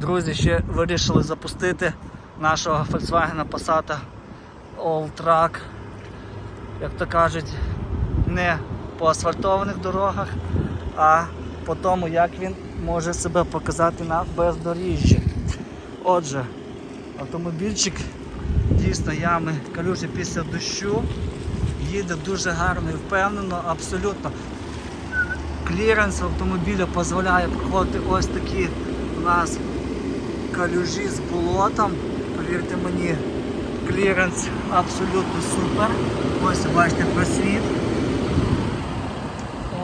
Друзі, ще вирішили запустити нашого Volkswagen Passat All Track, як то кажуть, не по асфальтованих дорогах, а по тому, як він може себе показати на бездоріжжі. Отже, автомобільчик дійсно ями калюжі після дощу. Їде дуже гарно і впевнено, абсолютно. Кліренс автомобіля дозволяє проходити ось такі у нас калюжі з болотом. Повірте мені, кліренс абсолютно супер. Ось бачите просвіт.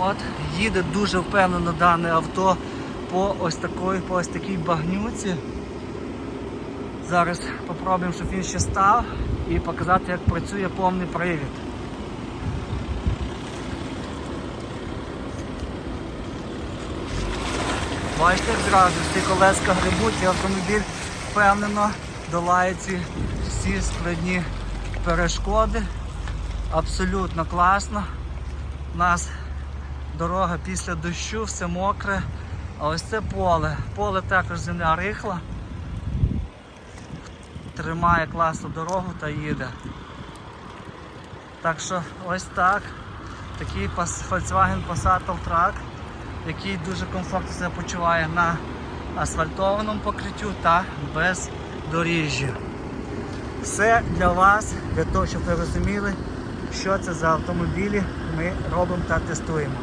От, їде дуже впевнено дане авто по ось такої, по ось такій багнюці. Зараз спробуємо, щоб він ще став і показати, як працює повний привід. Бачите, як зразу ці колеска грибуть і автомобіль впевнено долає ці всі складні перешкоди. Абсолютно класно. У нас дорога після дощу, все мокре. А ось це поле. Поле також земля рихла. Тримає класну дорогу та їде. Так що ось так. Такий Volkswagen Passat Alltrack, який дуже комфортно себе почуває на асфальтованому покриттю та без доріжжя. Все для вас, для того, щоб ви розуміли, що це за автомобілі ми робимо та тестуємо.